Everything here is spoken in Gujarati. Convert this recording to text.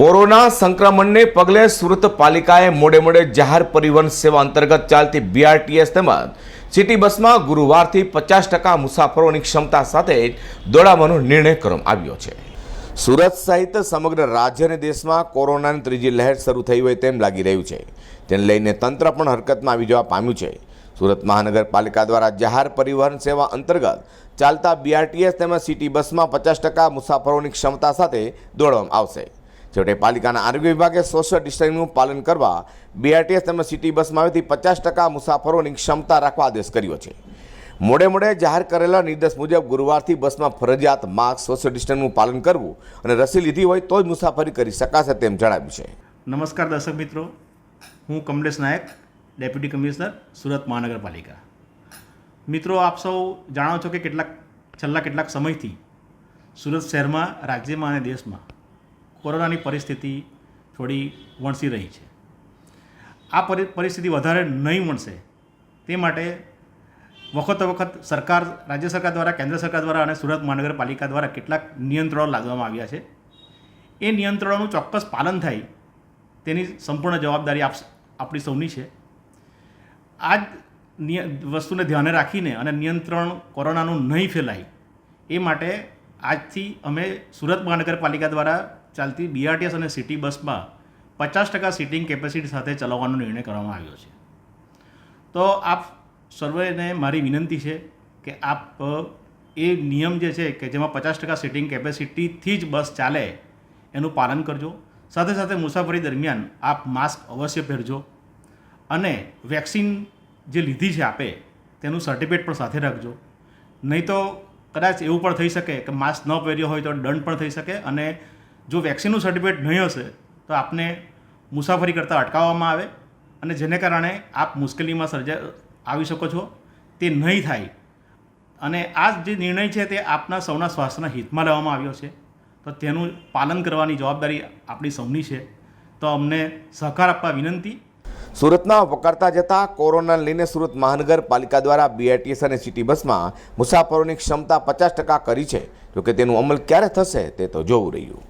કોરોના સંક્રમણને પગલે સુરત પાલિકાએ મોડે મોડે જાહેર પરિવહન સેવા અંતર્ગત ચાલતી બીઆરટીએસ તેમજ સિટી બસમાં ગુરુવારથી પચાસ ટકા મુસાફરોની ક્ષમતા સાથે દોડાવવાનો નિર્ણય કરવામાં આવ્યો છે. સુરત સહિત સમગ્ર રાજ્ય અને દેશમાં કોરોનાની ત્રીજી લહેર શરૂ થઈ હોય તેમ લાગી રહ્યું છે. તેને લઈને તંત્ર પણ હરકતમાં આવી જવા પામ્યું છે. સુરત મહાનગરપાલિકા દ્વારા જાહેર પરિવહન સેવા અંતર્ગત ચાલતા બીઆરટીએસ તેમજ સિટી બસમાં પચાસ ટકા મુસાફરોની ક્ષમતા સાથે દોડવામાં આવશે. છેવટે પાલિકાના આરોગ્ય વિભાગે સોશિયલ ડિસ્ટન્સિંગનું પાલન કરવા બીઆરટીએસ તેમજ સિટી બસમાં આવેથી પચાસ ટકા મુસાફરોની ક્ષમતા રાખવા આદેશ કર્યો છે. મોડે મોડે જાહેર કરેલા નિર્દેશ મુજબ ગુરુવારથી બસમાં ફરજિયાત માસ્ક, સોશિયલ ડિસ્ટન્સનું પાલન કરવું અને રસી લીધી હોય તો જ મુસાફરી કરી શકાશે તેમ જણાવ્યું છે. નમસ્કાર દર્શક મિત્રો, હું કમલેશ નાયક, ડેપ્યુટી કમિશનર, સુરત મહાનગરપાલિકા. મિત્રો, આપ સૌ જાણો છો કે કેટલાક, છેલ્લા કેટલાક સમયથી સુરત શહેરમાં, રાજ્યમાં અને દેશમાં કોરોનાની પરિસ્થિતિ થોડી વણસી રહી છે. આ પરી, પરિસ્થિતિ વધારે નહીં વણસે તે માટે વખતો વખત સરકાર, રાજ્ય સરકાર દ્વારા, કેન્દ્ર સરકાર દ્વારા અને સુરત મહાનગરપાલિકા દ્વારા કેટલાક નિયંત્રણો લાદવામાં આવ્યા છે. એ નિયંત્રણોનું ચોક્કસ પાલન થાય તેની સંપૂર્ણ જવાબદારી આપ, આપણી સૌની છે. આ જ વસ્તુને ધ્યાને રાખીને અને નિયંત્રણ કોરોનાનું નહીં ફેલાય એ માટે આજથી અમે સુરત મહાનગરપાલિકા દ્વારા ચાલતી બીઆરટીએસ અને સિટી બસમાં પચાસ ટકા સીટિંગ કેપેસિટી સાથે ચલાવવાનો નિર્ણય કરવામાં આવ્યો છે. તો આપ સર્વેને મારી વિનંતી છે કે આપ એ નિયમ જે છે કે જેમાં પચાસ ટકા સીટિંગ કેપેસિટીથી જ બસ ચાલે, એનું પાલન કરજો. સાથે સાથે મુસાફરી દરમિયાન આપ માસ્ક અવશ્ય પહેરજો અને વેક્સિન જે લીધી છે આપે, તેનું સર્ટિફિકેટ પણ સાથે રાખજો. નહીં તો કદાચ એવું પણ થઈ શકે કે માસ્ક ન પહેર્યો હોય તો દંડ પણ થઈ શકે અને જો વેક્સિનનું સર્ટિફિકેટ નહીં હશે, તો આપને મુસાફરી કરતાં અટકાવવામાં આવે અને જેને કારણે આપ મુશ્કેલીમાં સર્જા, આવી શકો છો. તે નહીં થાય. અને આ જે નિર્ણય છે તે આપના સૌના સ્વાસ્થ્યના હિતમાં લેવામાં આવ્યો છે. તો તેનું પાલન કરવાની જવાબદારી આપણી સૌની છે. તો અમને સહકાર આપવા વિનંતી. સુરતના વકરતા જતા કોરોનાને લઈને સુરત મહાનગરપાલિકા દ્વારા બીઆરટીએસ અને સિટી બસમાં મુસાફરોની ક્ષમતા પચાસ ટકા કરી છે. જોકે તેનું અમલ ક્યારે થશે તે તો જોવું રહ્યું.